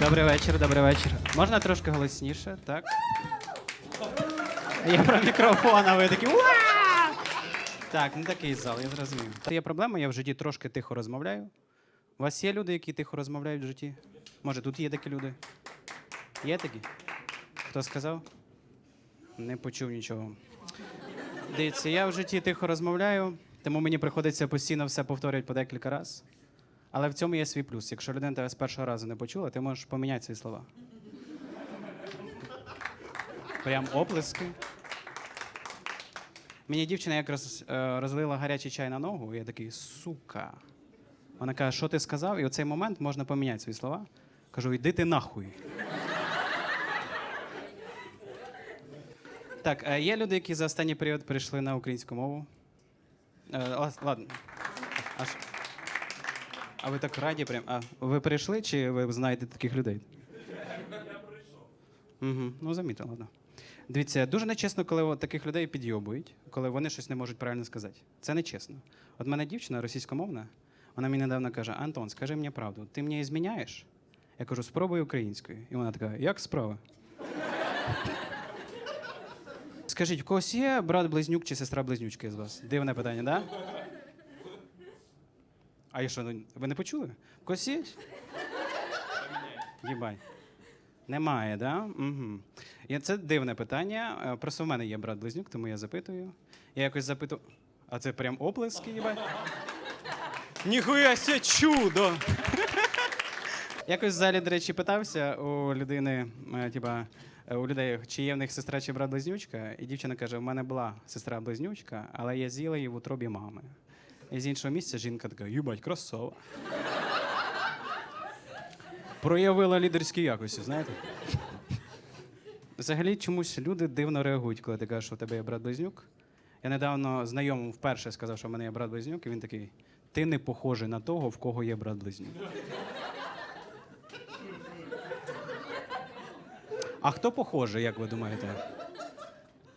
Добрий вечір, добрий вечір. Можна трошки голосніше, так? Я про мікрофон, а ви такі. Так, не такий зал, я зрозумів. Є проблема, я в житті трошки тихо розмовляю. У вас є люди, які тихо розмовляють в житті? Може, тут є такі люди? Є такі? Хто сказав? Не почув нічого. Дивіться, я в житті тихо розмовляю, тому мені приходиться постійно все повторювати по декілька разів. Але в цьому є свій плюс. Якщо людина тебе з першого разу не почула, ти можеш поміняти свої слова. Прям оплески. Мені дівчина якраз е, розлила гарячий чай на ногу, і я такий, сука. Вона каже, що ти сказав? І у цей момент можна поміняти свої слова. Кажу, йди ти нахуй. Так, е, є люди, які за останній період перейшли на українську мову. Е, ладно. А ви так раді прям. А ви перейшли чи ви знаєте таких людей? Я прийшов. Угу. Ну, замітив, ладно. Дивіться, дуже нечесно, коли от таких людей підйобують, коли вони щось не можуть правильно сказати. Це нечесно. От мене дівчина російськомовна, вона мені недавно каже: Антон, скажи мені правду, ти мені зміняєш? Я кажу, спробуй українською. І вона така, як справа? Скажіть, в когось є брат-близнюк чи сестра-близнючка з вас? Дивне питання, так? Да? А я що, ну, ви не почули? Когось є? Немає? Да? Угу. Я, це дивне питання. Е, Просто в мене є брат-близнюк, тому я запитую. Я якось запитую. А це прям оплески, їбай? Ніхуя ся чудо! Якось в залі, до речі, питався у людини, е, типа, е, у людей, чи є в них сестра чи брат-близнючка, і дівчина каже: в мене була сестра-близнючка, але я з'їла її в утробі мами. І з іншого місця жінка така: юбать, красава. Проявила лідерські якості, знаєте? Взагалі чомусь люди дивно реагують, коли ти кажеш, що у тебе є брат-близнюк. Я недавно знайомому вперше сказав, що в мене є брат-близнюк, і він такий: ти не похожий на того, в кого є брат-близнюк. А хто похожий, як ви думаєте?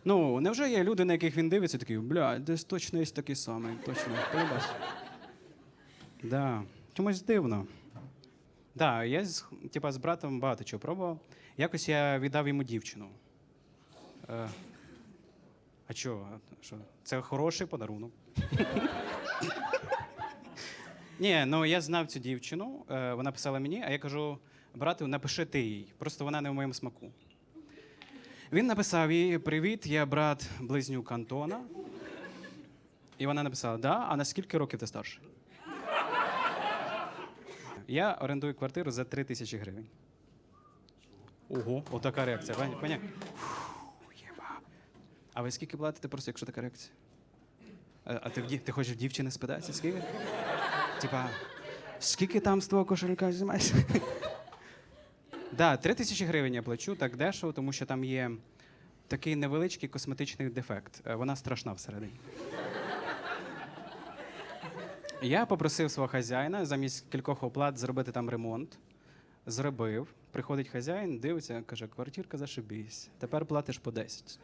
Ну, невже є люди, на яких він дивиться, такий, бля, десь точно є такий самий, точно. Полюбас. Да. Чомусь дивно. Да, я з, типа, з братом багато чого пробував. Якось я віддав йому дівчину. Е, а чого? Що? Це хороший подарунок. Ні, ну я знав цю дівчину, е, вона писала мені, а я кажу: брату, напиши ти їй, просто вона не в моєму смаку. Він написав їй: Привіт, я брат близнюк Антона. І вона написала: Да, а на скільки років ти старший? Я орендую квартиру за 3 тисячі гривень. Ого, отака реакція. Єба. А ви скільки платите просто, якщо така реакція? А, а ти, в ти хочеш в дівчини спитатися, скільки? Типа, скільки там з твого кошелька знімаєш? Да, 3 тисячі гривень я плачу так дешево, тому що там є такий невеличкий косметичний дефект. Е, Вона страшна всередині. Я попросив свого хазяїна замість кількох оплат зробити там ремонт. Зробив. Приходить хазяїн, дивиться, каже, квартирка зашибісь. Тепер платиш по 10.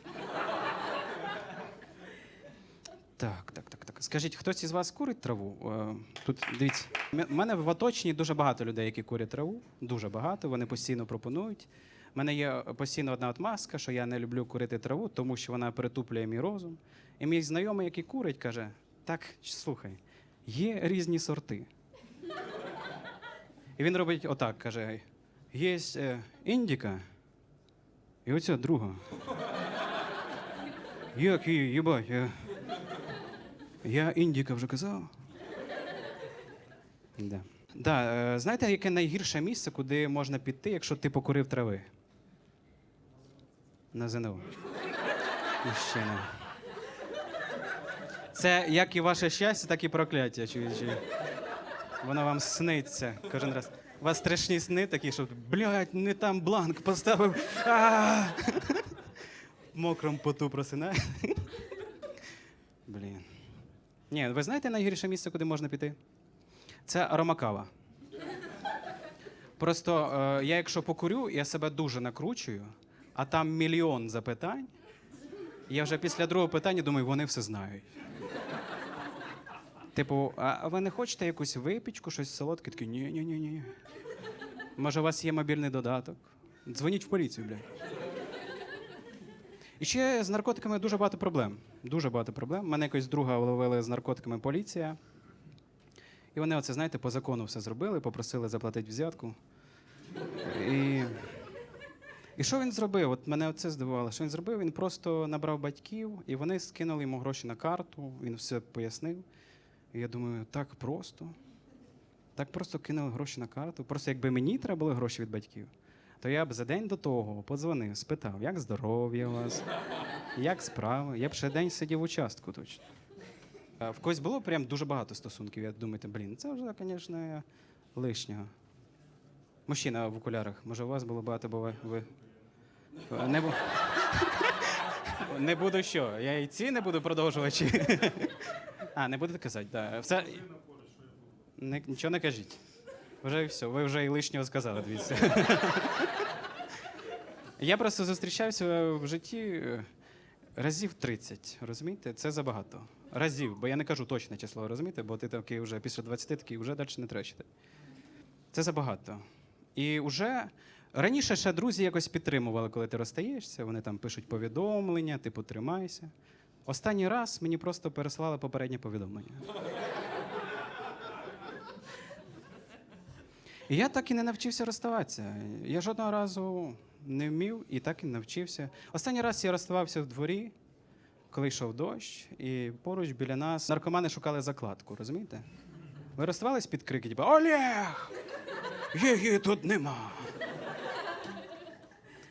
Так, так, так, так. Скажіть, хтось із вас курить траву? Е, Тут дивіться, у мене в оточенні дуже багато людей, які курять траву. Дуже багато. Вони постійно пропонують. У мене є постійно одна отмазка, що я не люблю курити траву, тому що вона перетуплює мій розум. І мій знайомий, який курить, каже: так, слухай, є різні сорти. І він робить отак, каже: є е, індіка, і оця друга. Як її, їбать, я, індіка вже казав. Да. Да, е, знаєте, яке найгірше місце, куди можна піти, якщо ти покурив трави? На ЗНО. Ще не. Це як і ваше щастя, так і прокляття, чуючи. Воно вам сниться кожен раз. У вас страшні сни такі, що блядь, не там бланк поставив. В мокрому поту просинає. Блін. Ні, ви знаєте найгірше місце, куди можна піти? Це аромакава. Просто е, я, якщо покурю, я себе дуже накручую, а там мільйон запитань. Я вже після другого питання думаю, вони все знають. Типу, а ви не хочете якусь випічку, щось солодке? Такі, ні, ні, ні, ні. Може, у вас є мобільний додаток? Дзвоніть в поліцію, блядь. І ще з наркотиками дуже багато проблем. Дуже багато проблем. Мене якось друга ловили з наркотиками поліція. І вони оце, знаєте, по закону все зробили, попросили заплатити взятку. І, і що він зробив? От мене це здивувало. Що він зробив? Він просто набрав батьків, і вони скинули йому гроші на карту, він все пояснив. І я думаю, так просто. Так просто кинули гроші на карту. Просто якби мені треба були гроші від батьків, то я б за день до того подзвонив, спитав, як здоров'я у вас, як справи. Я б ще день сидів в участку точно. В когось було прям дуже багато стосунків. Я думаєте, блін, це вже, звісно, лишнього. Мужчина в окулярах. Може, у вас було багато, бо ви. Не, бу... не буду що? Я і ці не буду продовжувати. А, не будете казати, так. Да. Все... Нічого не кажіть. Вже все, ви вже і лишнього сказали, дивіться. Я просто зустрічався в житті е, разів 30, розумієте? Це забагато. Разів, бо я не кажу точне число, розумієте? Бо ти такий вже після 20 такий вже далі не треба. Це забагато. І вже раніше ще друзі якось підтримували, коли ти розстаєшся, вони там пишуть повідомлення, типу тримайся. Останній раз мені просто переслали попереднє повідомлення. І я так і не навчився розставатися. Я жодного разу не вмів і так і навчився. Останній раз я розставався в дворі, коли йшов дощ, і поруч біля нас наркомани шукали закладку, розумієте? Ви розставались під крики, типу Олег! Її тут нема.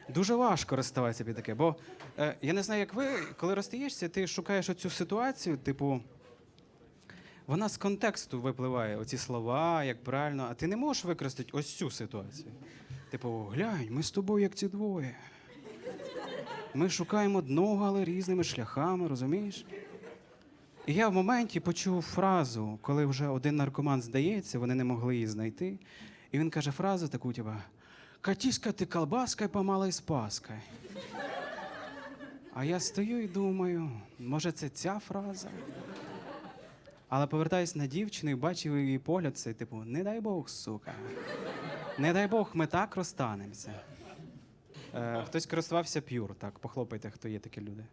Дуже важко розставатися під таке, бо е, я не знаю, як ви, коли розстаєшся, ти шукаєш оцю ситуацію, типу, вона з контексту випливає, оці слова, як правильно, а ти не можеш використати ось цю ситуацію. Типу, глянь, ми з тобою як ці двоє. Ми шукаємо одного, але різними шляхами, розумієш? І я в моменті почув фразу, коли вже один наркоман здається, вони не могли її знайти. І він каже фразу таку, типу, «Катіська ти колбаскай помалай спаскай. А я стою і думаю, може, це ця фраза? Але повертаюсь на дівчину і бачив її погляд, це типу, не дай Бог, сука. Не дай Бог, ми так розстанемося. Е, хтось користувався Pure, так, похлопайте, хто є такі люди.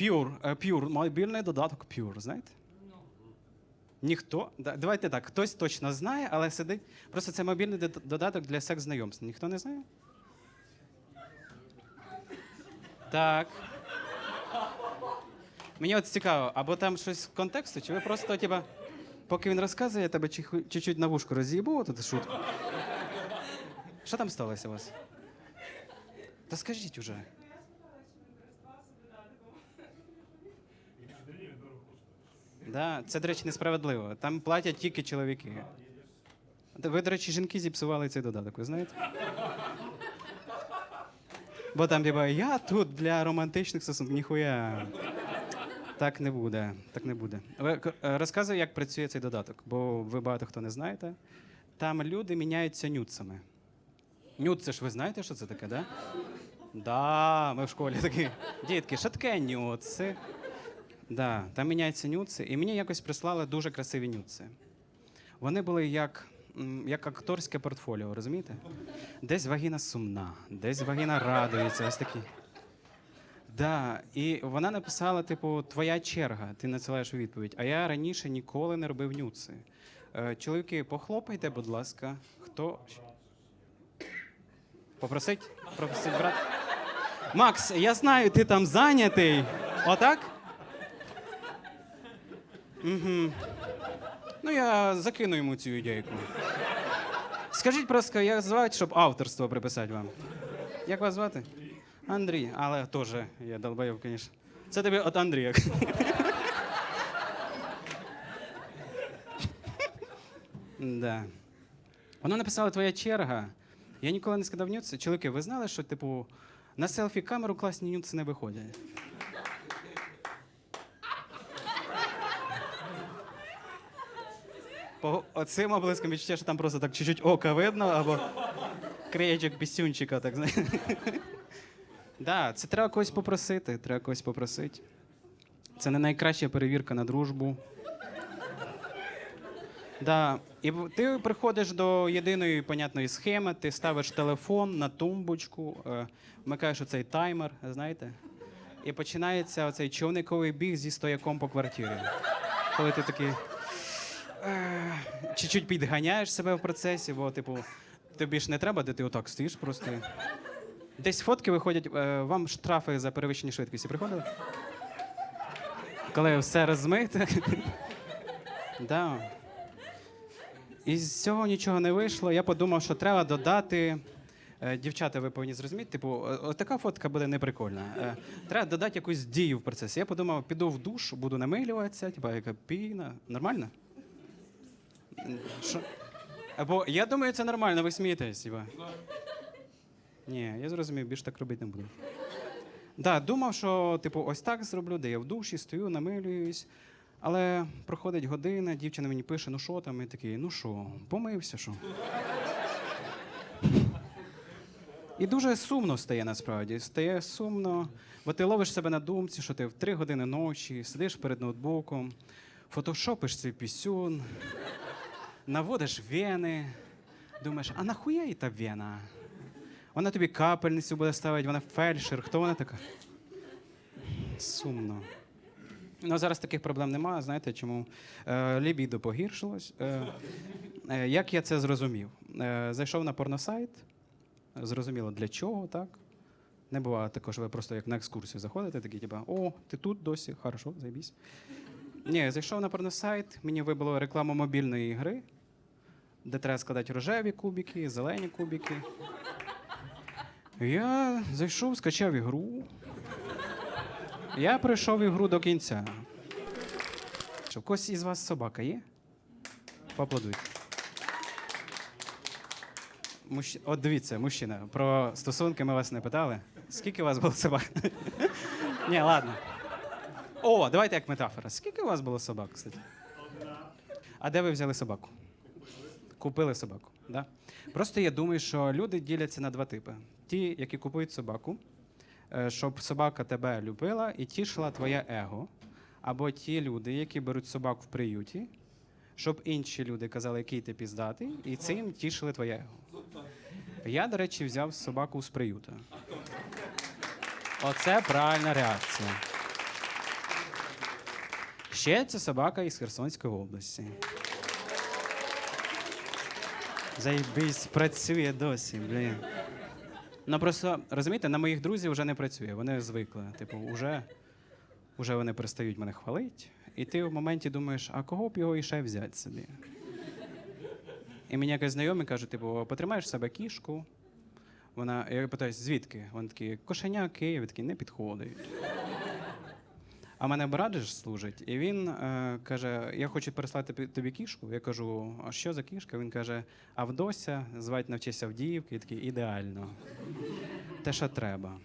Pure, е, Pure, мобільний додаток Pure, знаєте? Ніхто. Давайте так, хтось точно знає, але сидить. Просто це мобільний дод- додаток для секс-знайомств. Ніхто не знає? Так. Мені от цікаво, або там щось з контексту, чи ви просто, типа, поки він розказує, я тебе чуть-чуть на вушку роз'їбу, тут шутку. Що там сталося у вас? Та скажіть уже. Да, це, до речі, несправедливо. Там платять тільки чоловіки. Ви, до речі, жінки зіпсували цей додаток, ви знаєте? Бо там, типа, я тут для романтичних стосунків, ніхуя. Так не буде. Так не буде. Е, розказую, як працює цей додаток, бо ви багато хто не знаєте. Там люди міняються нюцами. Нюц, це ж ви знаєте, що це таке, да? Да, ми в школі такі. Дітки, що таке нюци? Да, там міняються нюци, і мені якось прислали дуже красиві нюци. Вони були як, як акторське портфоліо, розумієте? Десь вагіна сумна, десь вагіна радується, ось такі. Да, і вона написала: типу, твоя черга, ти надсилаєш відповідь. А я раніше ніколи не робив нюци. Е, чоловіки, похлопайте, будь ласка, хто. Попросить? Попросить брат. Макс, я знаю, ти там зайнятий. Отак? Угу. Ну, я закину йому цю ідейку. Скажіть просто, як звати, щоб авторство приписати вам. Як вас звати? Андрій, але теж я долбоєв, звісно. Це тобі від Андрія. да. Вона написала твоя черга. Я ніколи не сказав нюци. Чоловіки, ви знали, що, типу, на селфі-камеру класні нюци не виходять? По оцим облиском відчуття, що там просто так чуть-чуть ока видно, або краєчок пісюнчика, так знаєте. Да, це треба когось попросити. Треба когось попросити. Це не найкраща перевірка на дружбу. Да. І ти приходиш до єдиної понятної схеми, ти ставиш телефон на тумбочку, е, вмикаєш оцей таймер, знаєте, і починається оцей човниковий біг зі стояком по квартирі. Коли ти такий е, чуть-чуть підганяєш себе в процесі, бо, типу, тобі ж не треба, де ти отак стоїш просто. Десь фотки виходять, е, вам штрафи за перевищення швидкості приходили? Коли все розмите. да. І з цього нічого не вийшло. Я подумав, що треба додати. е, Дівчата, ви повинні зрозуміти, типу, така фотка буде неприкольна. Е, Треба додати якусь дію в процесі. Я подумав, піду в душ, буду намилюватися, типу, яка піна. Нормально? Що? Або я думаю, це нормально, ви смієтесь, типа. Ні, я зрозумів, більше так робити не буду. Да, думав, що типу, ось так зроблю, де я в душі стою, намилююсь. Але проходить година, дівчина мені пише, ну що там, і такий, ну що, помився, що. І дуже сумно стає насправді. Стає сумно, бо ти ловиш себе на думці, що ти в три години ночі сидиш перед ноутбуком, фотошопиш цей пісюн, наводиш вени, думаєш, а нахуя і та вена? Вона тобі капельницю буде ставити, вона фельдшер. Хто вона така? Сумно. Ну, зараз таких проблем немає. Знаєте чому? Е, лібідо погіршилось. Е, е, як я це зрозумів? Е, зайшов на порносайт, зрозуміло для чого, так? Не буває такого, що ви просто як на екскурсію заходите, такі, типа, о, ти тут досі, хорошо, зайбісь. Ні, зайшов на порносайт, мені вибило рекламу мобільної гри, де треба складати рожеві кубики, зелені кубики. Я зайшов, скачав ігру. Я пройшов ігру до кінця. Що, когось із вас собака є? Поаплодуйте. Мужч... От дивіться, мужчина, про стосунки ми вас не питали. Скільки у вас було собак? Ні, ладно. О, давайте як метафора. Скільки у вас було собак, кстати? А де ви взяли собаку? Купили собаку. Да? Просто я думаю, що люди діляться на два типи: ті, які купують собаку, е, щоб собака тебе любила і тішила твоє его. Або ті люди, які беруть собаку в приюті, щоб інші люди казали, який ти піздатий, і цим тішили твоє его. Я, до речі, взяв собаку з приюта. Оце правильна реакція. Ще це собака із Херсонської області. Заєбись, працює досі, блін. Ну просто розумієте, на моїх друзів вже не працює. Вони звикли. Типу, вже, вже вони перестають мене хвалити. І ти в моменті думаєш, а кого б його іще взяти собі? І мені якось знайомі кажуть, типу, потримаєш в себе кішку. Вона, я питаю, звідки? Вони такі, кошеня Київ, такі не підходить. А мене брат служить, і він е, каже: Я хочу переслати тобі- кішку. Я кажу, а що за кішка? Він каже: Авдося, звати навчися Авдіївки, і такий ідеально. Те, що треба.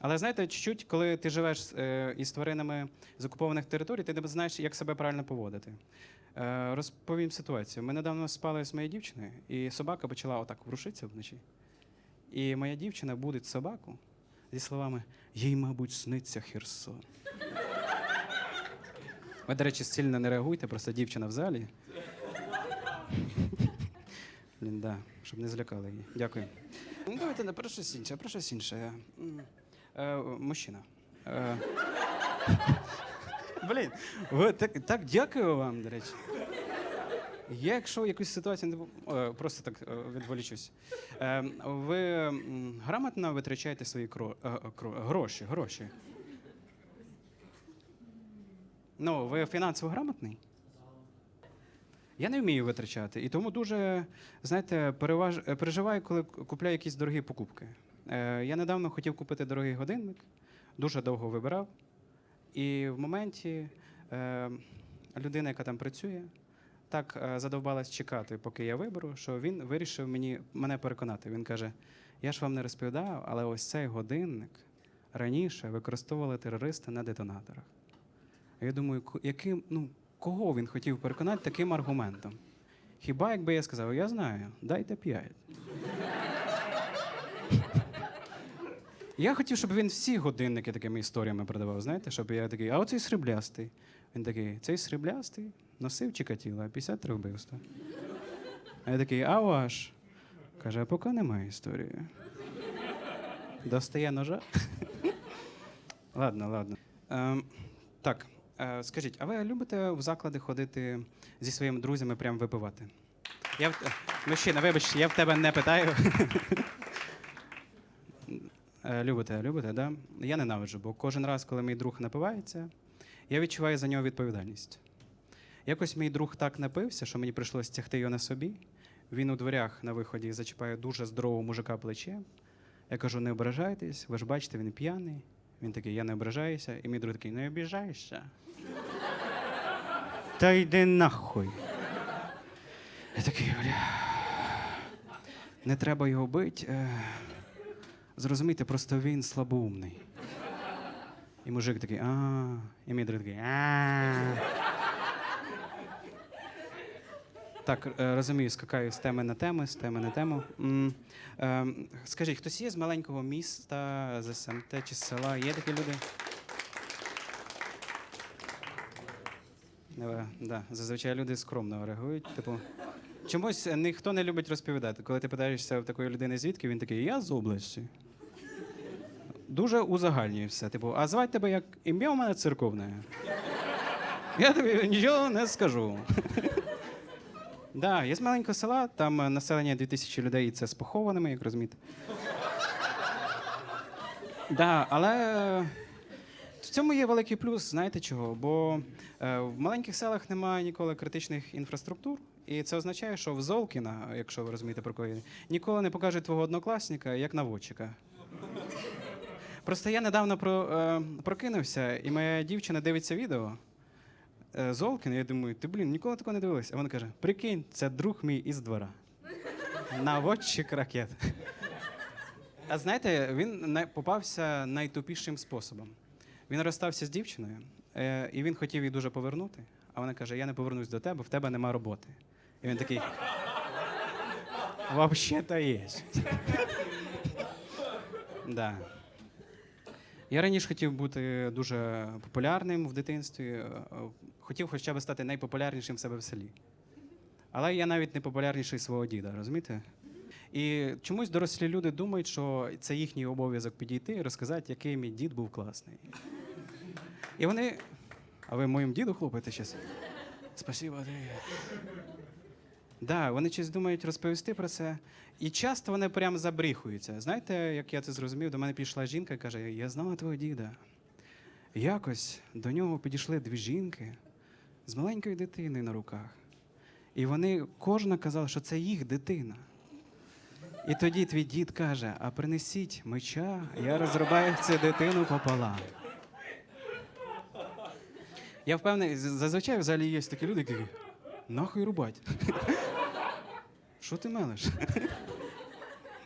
Але знаєте, чуть-чуть, коли ти живеш е, із тваринами з окупованих територій, ти не знаєш, як себе правильно поводити. Е, розповім ситуацію. Ми недавно спали з моєю дівчиною, і собака почала отак ворушитися вночі. І моя дівчина будить собаку зі словами: їй, мабуть, сниться Херсон. Ви, до речі, сильно не реагуйте, просто дівчина в залі. Блін, да, щоб не злякали її. Дякую. Ну, давайте не про щось інше, про щось інше. М, Е, мужчина. Е, Блін, ви так, так дякую вам, до речі. Я, якщо якусь ситуацію не е, просто так е, відволічусь. Е, ви грамотно витрачаєте свої кро, кро- гроші, гроші. Ну, ви фінансово грамотний? Я не вмію витрачати. І тому дуже, знаєте, переваж... переживаю, коли купляю якісь дорогі покупки. Е, я недавно хотів купити дорогий годинник, дуже довго вибирав. І в моменті е, людина, яка там працює, так е, задовбалась чекати, поки я виберу, що він вирішив мені, мене переконати. Він каже: я ж вам не розповідав, але ось цей годинник раніше використовували терористи на детонаторах. Я думаю, яким, ну, кого він хотів переконати таким аргументом? Хіба якби я сказав, я знаю, дайте п'ять. Я хотів, щоб він всі годинники такими історіями продавав, знаєте, щоб я такий, а оцей сріблястий. Він такий, цей сріблястий носив Чикатіло, а 53 вбивства. А я такий, а ваш? Каже, а поки немає історії. Достає ножа. ладно, ладно. Ем, так, скажіть, а ви любите в заклади ходити зі своїми друзями прямо випивати? Я в... Мужчина, вибач, я в тебе не питаю. Е, Любите, любите, да? Я ненавиджу, бо кожен раз, коли мій друг напивається, я відчуваю за нього відповідальність. Якось мій друг так напився, що мені прийшлося тягти його на собі. Він у дверях на виході зачіпає дуже здорового мужика плечем. Я кажу, не ображайтесь, ви ж бачите, він п'яний. Він такий, я не ображаюся. І мій друг такий, не обіжаєшся. Та йди нахуй. Я такий, бля. Не треба його бити. Е, зрозумійте, просто він слабоумний. І мужик такий, а. І мій друг такий, а. Так, е, розумію, скакаю з теми на теми, з теми на тему. М, е, Скажіть, хтось є з маленького міста, з СМТ чи з села? Є такі люди? Е, Да, зазвичай люди скромно реагують. Типу, чомусь ніхто не любить розповідати. Коли ти питаєшся в такої людини, звідки він такий, я з області. Дуже узагальнює все. Типу, а звати тебе як ім'я у мене церковне. Я тобі нічого не скажу. Да, я з маленького села, там е, населення 2000 людей, і це з похованими, як розумієте. Да, але е, в цьому є великий плюс, знаєте чого? Бо е, в маленьких селах немає ніколи критичних інфраструктур, і це означає, що в Золкіна, якщо ви розумієте про кого, ніколи не покажуть твого однокласника як наводчика. Просто я недавно про, е, прокинувся, і моя дівчина дивиться відео. Е, Золкін, я думаю, ти блін, ніколи такого не дивилася. А вона каже: прикинь, це друг мій із двора. Наводчик ракет. А знаєте, він попався найтупішим способом. Він розстався з дівчиною, е, і він хотів її дуже повернути. А вона каже: Я не повернусь до тебе, в тебе нема роботи. І він такий. Вообще-то є. да. Я раніше хотів бути дуже популярним в дитинстві, е, е, хотів хоча б стати найпопулярнішим в себе в селі. Але я навіть не популярніший свого діда, розумієте? І чомусь дорослі люди думають, що це їхній обов'язок підійти і розказати, який мій дід був класний. І вони. А ви моїм діду хлопаєте щас? Спасибо, ти. Да, вони щось думають розповісти про це. І часто вони прям забріхуються. Знаєте, як я це зрозумів, до мене підійшла жінка і каже: Я знала твого діда. Якось до нього підійшли дві жінки з маленькою дитиною на руках. І вони кожна казала, що це їх дитина. І тоді твій дід каже: а принесіть меча, я розрубаю цю дитину пополам. Я впевнений, зазвичай взагалі є такі люди, які нахуй рубать. Що ти мелиш?